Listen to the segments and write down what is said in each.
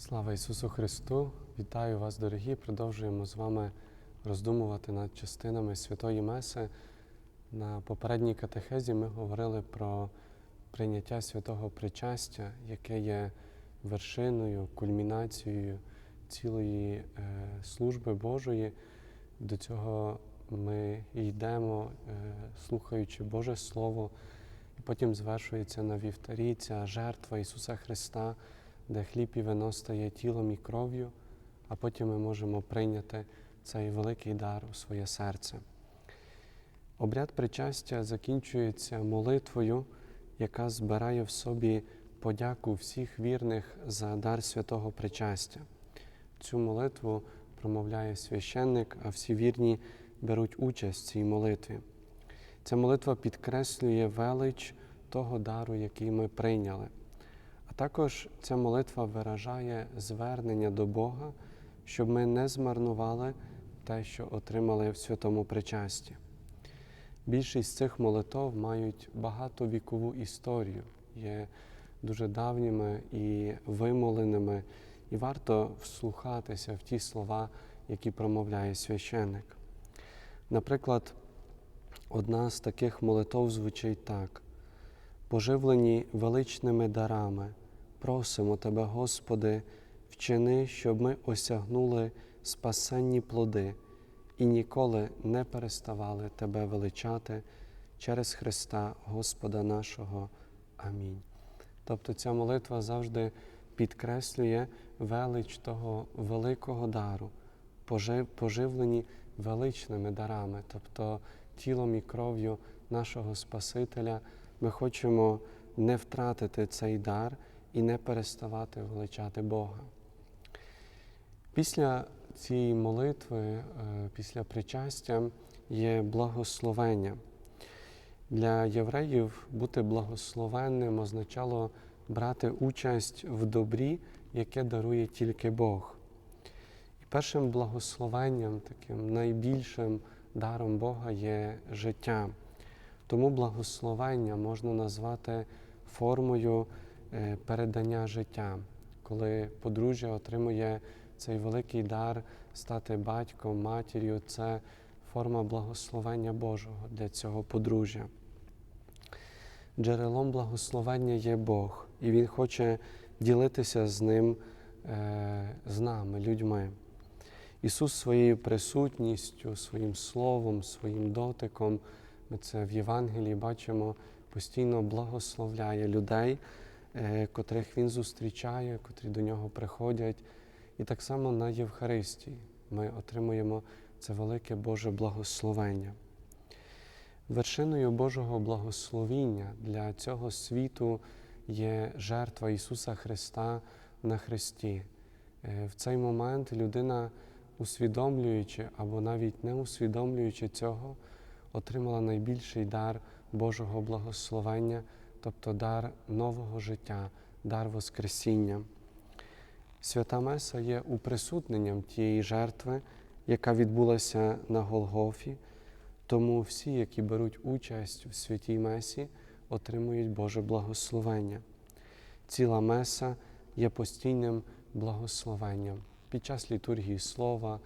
Слава Ісусу Христу! Вітаю вас, дорогі! Продовжуємо з вами роздумувати над частинами Святої Меси. На попередній катехезі ми говорили про прийняття святого причастя, яке є вершиною, кульмінацією цілої е, служби Божої. До цього ми йдемо, е, слухаючи Боже Слово, і потім звершується на вівтарі ця жертва Ісуса Христа де хліб і вино стає тілом і кров'ю, а потім ми можемо прийняти цей великий дар у своє серце. Обряд причастя закінчується молитвою, яка збирає в собі подяку всіх вірних за дар святого причастя. Цю молитву промовляє священник, а всі вірні беруть участь в цій молитві. Ця молитва підкреслює велич того дару, який ми прийняли. А також ця молитва виражає звернення до Бога, щоб ми не змарнували те, що отримали в святому причасті. Більшість цих молитов мають багатовікову історію, є дуже давніми і вимоленими, і варто вслухатися в ті слова, які промовляє священник. Наприклад, одна з таких молитов звучить так: поживлені величними дарами. Просимо Тебе, Господи, вчини, щоб ми осягнули спасенні плоди і ніколи не переставали Тебе величати через Христа Господа нашого. Амінь. Тобто ця молитва завжди підкреслює велич того великого дару, поживлені величними дарами, тобто тілом і кров'ю нашого Спасителя. Ми хочемо не втратити цей дар і не переставати величати Бога. Після цієї молитви, е, після причастя є благословення. Для євреїв бути благословенним означало брати участь в добрі, яке дарує тільки Бог. І першим благословенням, таким найбільшим даром Бога є життя. Тому благословення можна назвати формою передання життя, коли подружжя отримує цей великий дар стати батьком, матір'ю, це форма благословення Божого для цього подружжя. Джерелом благословення є Бог, і Він хоче ділитися з ним, е, з нами, людьми. Ісус своєю присутністю, своїм словом, своїм дотиком, ми це в Євангелії бачимо, постійно благословляє людей. Е, котрих він зустрічає, котрі до нього приходять. І так само на Євхаристії ми отримуємо це велике Боже благословення. Вершиною Божого благословіння для цього світу є жертва Ісуса Христа на Христі. Е, в цей момент людина, усвідомлюючи або навіть не усвідомлюючи цього, отримала найбільший дар Божого благословення тобто дар нового життя, дар Воскресіння. Свята Меса є уприсутненням тієї жертви, яка відбулася на Голгофі, тому всі, які беруть участь у святій Месі, отримують Боже благословення. Ціла Меса є постійним благословенням під час літургії Слова,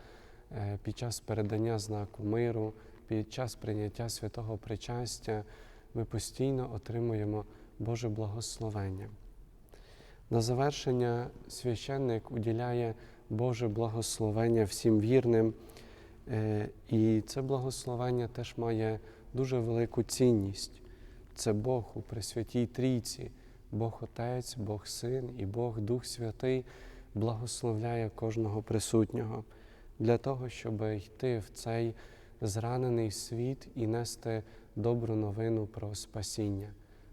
е, під час передання знаку миру, під час прийняття святого причастя ми постійно отримуємо Боже благословення. На завершення священник уділяє Боже благословення всім вірним, е, і це благословення теж має дуже велику цінність. Це Бог у Пресвятій Трійці, Бог Отець, Бог Син і Бог Дух Святий благословляє кожного присутнього для того, щоб йти в цей зранений світ і нести добру новину про спасіння.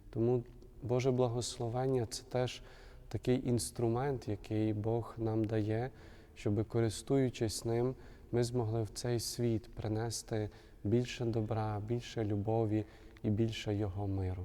Тому Боже благословення це теж такий інструмент, який Бог нам дає, щоб, користуючись ним, ми змогли в цей світ принести більше добра, більше любові і більше Його миру.